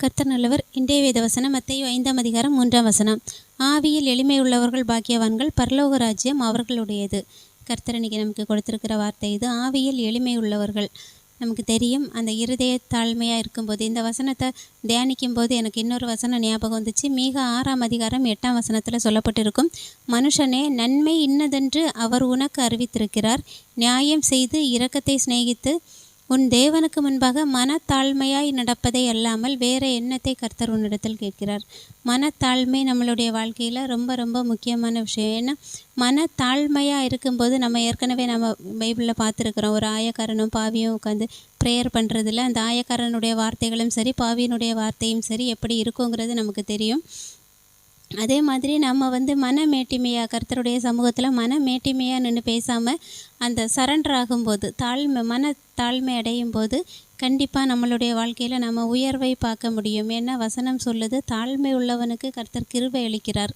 கர்த்தர் நல்லவர். இன்றைய வேத வசனம் மத்திய ஐந்தாம் அதிகாரம் மூன்றாம் வசனம். ஆவியில் எளிமை உள்ளவர்கள் பாக்கியவான்கள் பரலோக ராஜ்யம் அவர்களுடையது. கர்த்தர் நமக்கு கொடுத்திருக்கிற வார்த்தை இது. ஆவியில் எளிமை உள்ளவர்கள் நமக்கு தெரியும் அந்த இருதய தாழ்மையாக இருக்கும்போது இந்த வசனத்தை தியானிக்கும் போது எனக்கு இன்னொரு வசனம் ஞாபகம் வந்துச்சு. மிக ஆறாம் அதிகாரம் எட்டாம் வசனத்தில் சொல்லப்பட்டிருக்கும் மனுஷனே நன்மை இன்னதென்று அவர் உனக்கு அறிவித்திருக்கிறார். நியாயம் செய்து இரக்கத்தை சிநேகித்து உன் தேவனுக்கு முன்பாக மனத்தாழ்மையாய் நடப்பதை அல்லாமல் வேறு எண்ணத்தை கர்த்தர் உன்னிடத்தில் கேட்கிறார்? மனத்தாழ்மை நம்மளுடைய வாழ்க்கையில் ரொம்ப ரொம்ப முக்கியமான விஷயம். ஏன்னா மனத்தாழ்மையாக இருக்கும்போது நம்ம ஏற்கனவே நம்ம பைபிளில் பார்த்துருக்குறோம். ஒரு ஆயக்காரனும் பாவியும் உட்காந்து ப்ரேயர் பண்ணுறதுல அந்த ஆயக்காரனுடைய வார்த்தைகளும் சரி பாவியினுடைய வார்த்தையும் சரி எப்படி இருக்குங்கிறது நமக்கு தெரியும். அதே மாதிரி நம்ம வந்து மன மேட்டிமையாக கர்த்தருடைய சமூகத்தில் மன மேட்டிமையாக நின்று பேசாமல் அந்த சரண்டர் ஆகும்போது தாழ்மை மன தாழ்மை அடையும் போது கண்டிப்பாக நம்மளுடைய வாழ்க்கையில் நம்ம உயர்வை பார்க்க முடியும். ஏன்னா வசனம் சொல்லுது தாழ்மை உள்ளவனுக்கு கர்த்தர் கிருபை அளிக்கிறார்.